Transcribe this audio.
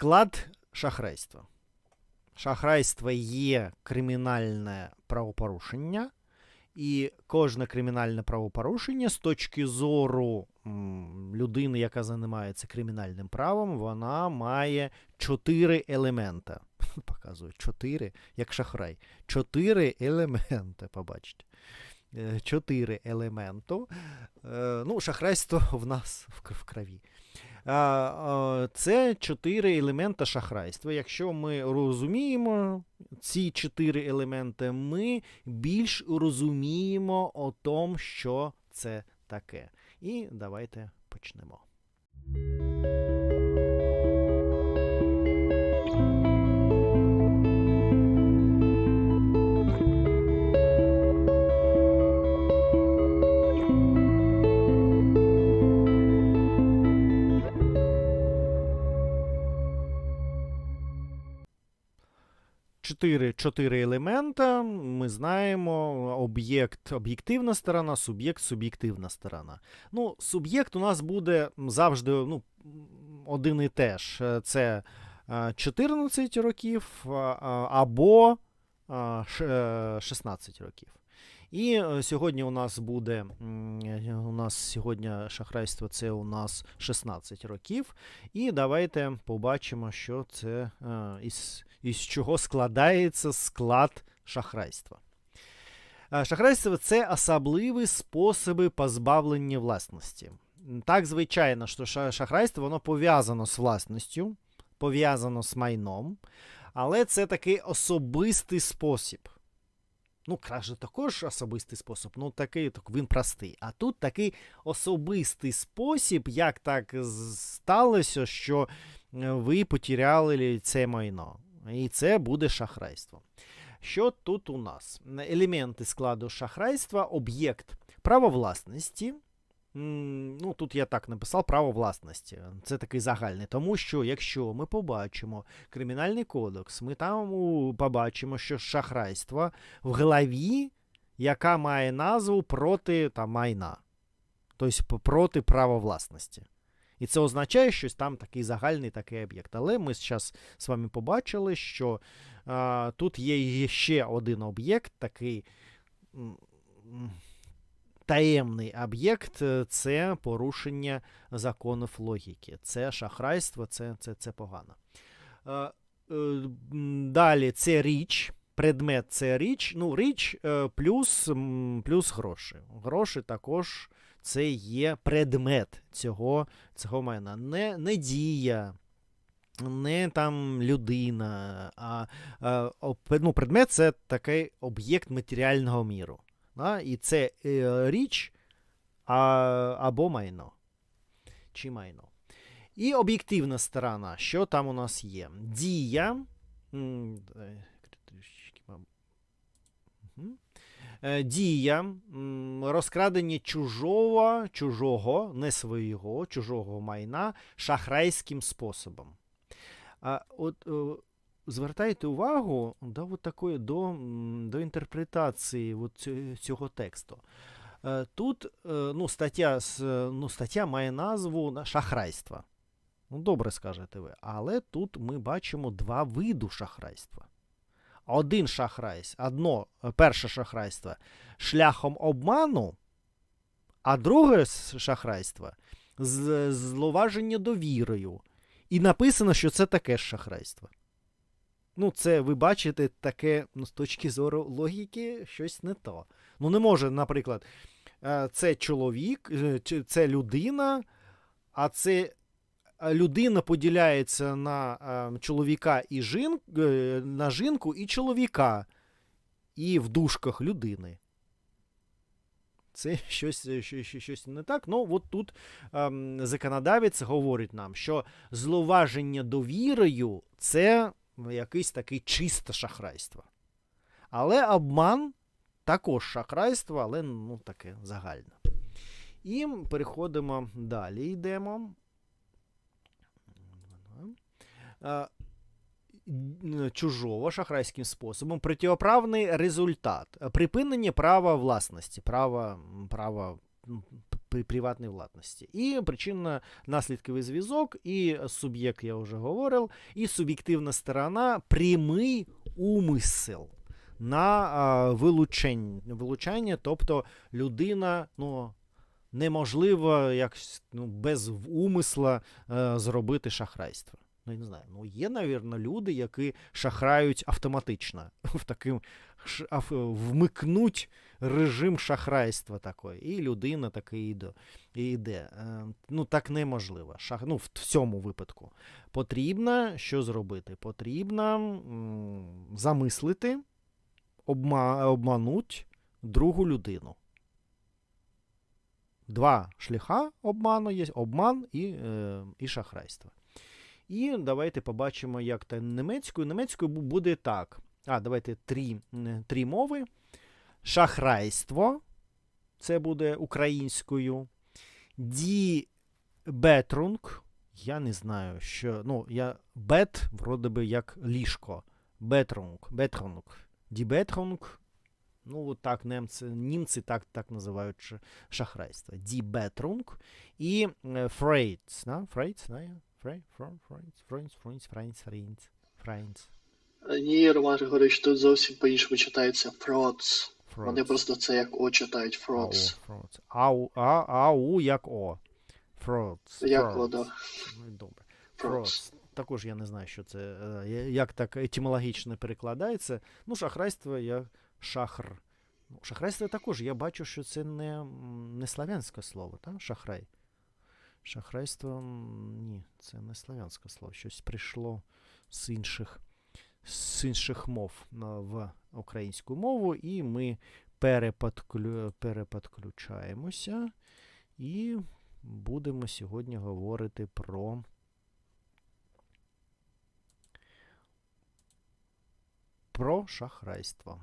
Склад шахрайства. Шахрайство є кримінальне правопорушення, і кожне кримінальне правопорушення з точки зору людини, яка займається кримінальним правом, вона має чотири елемента. Показую чотири, як шахрай. Чотири елементи, побачите. Е, Чотири елементу. Е, Ну, шахрайство в нас в кр- крові. Це чотири елемента шахрайства. Якщо ми розуміємо ці чотири елементи, ми більш розуміємо о том, що це таке. І давайте почнемо. Чотири, чотири елемента. Ми знаємо об'єкт об'єктивна сторона, суб'єкт суб'єктивна сторона. Ну, суб'єкт у нас буде завжди ну, один і те ж. Е, Це е, 14 років а, а, або а, ш- е, 16 років. І е, сьогодні у нас буде е, у нас сьогодні шахрайство це у нас 16 років. І давайте побачимо, що це е, із, із чого складається склад шахрайства. Е, Шахрайство це особливі способи позбавлення власності. Так, звичайно, що шахрайство воно пов'язано з власністю, пов'язано з майном, але це такий особистий спосіб. Ну, краще також особистий спосіб, ну такий так він простий. А тут такий особистий спосіб, як так сталося, що е, ви потеряли це майно. І це буде шахрайство. Що тут у нас? Елементи складу шахрайства, об'єкт право власності. Ну, тут я так написав право власності. Це такий загальний. Тому що якщо ми побачимо кримінальний кодекс, ми там побачимо, що шахрайство в главі, яка має назву проти там, майна. Тобто проти права власності. І це означає, що там такий загальний такий об'єкт. Але ми зараз з вами побачили, що а, тут є ще один об'єкт, такий таємний об'єкт е, це порушення законів логіки. Це шахрайство, це, це, це погано. Е, е, Далі це річ. Предмет це річ. Ну, річ е, плюс, плюс гроші. Гроші також це є предмет цього, цього майна. Не, не дія, не там людина, а, а ну, предмет це такий об'єкт матеріального міру. Да? І це е, річ а, або майно. Чи майно. І об'єктивна сторона. Що там у нас є? Дія. м, Дія, м, розкрадення чужого, чужого, не свого, чужого майна шахрайським способом. От е, звертайте увагу до, от такої, до, до інтерпретації от цього тексту. Е, Тут е, ну, стаття, е, ну, стаття має назву на- шахрайства. Ну, добре скажете ви. Але тут ми бачимо два види шахрайства. Один шахрайсь, одно, е, перше шахрайство шляхом обману, а друге шахрайство з зловаження довірою. І написано, що це таке шахрайство. Ну, це ви бачите таке, ну, з точки зору логіки, щось не то. Ну, не може, наприклад, е, це чоловік, е, це людина, а це людина поділяється на е, чоловіка і жін, е, на жінку і чоловіка, і в дужках людини. Це щось, е, щось, щось- не так. Ну, от тут ем, законодавець говорить нам, що зловаження довірою це якийсь такий чисте шахрайство. Але обман також шахрайство, але ну, таке загальне. І переходимо далі. Йдемо. Чужого шахрайським способом протиправний результат. Припинення права власності, права, права м, при приватній власності. І причинно-наслідковий зв'язок, і суб'єкт, я вже говорив, і суб'єктивна сторона прямий умисел на вилучення, вилучання, тобто людина, ну. Неможливо якось ну, без умисла е, зробити шахрайство. Ну, я не знаю. Ну, є, навірно, люди, які шахрають автоматично. В таким вмикнуть режим шахрайства такий. І людина таки йде. І йде. Е, ну, так неможливо. Шах... Ну, в, в цьому випадку. Потрібно що зробити? Потрібно м, замислити, обма... обмануть другу людину. Два шляха обману є: обман і, е, і шахрайство. І давайте побачимо, як та німецькою. Німецькою буде так. А, давайте три, три мови. Шахрайство. Це буде українською. Ді бетрунг. Я не знаю, що. Ну, я бет, вроде би, як ліжко. Бетрунг. Бетрунг. Ді бетрунг. Ну, от так немці, німці так, так називають шахрайство. Ді бетрунг. І е, фрейц. Да? Фрей, фрон, фрейц, фрейц, фрейц, фрейц. Ні, Роман Григорович, тут зовсім по-іншому читається фроц. Вони просто це як О читають фроц. Ау, а, ау, як О. Фроц. Як фроц. вода. Ну, добре. Фроц. Також я не знаю, що це, е, як так етимологічно перекладається. Ну, шахрайство як шахр. Ну, шахрайство також, я бачу, що це не, не славянське слово, так? Шахрай. Шахрайство, ні, це не славянське слово. Щось прийшло з інших, з інших мов в українську мову, і ми переподклю, переподключаємося і будемо сьогодні говорити про. Про шахрайство.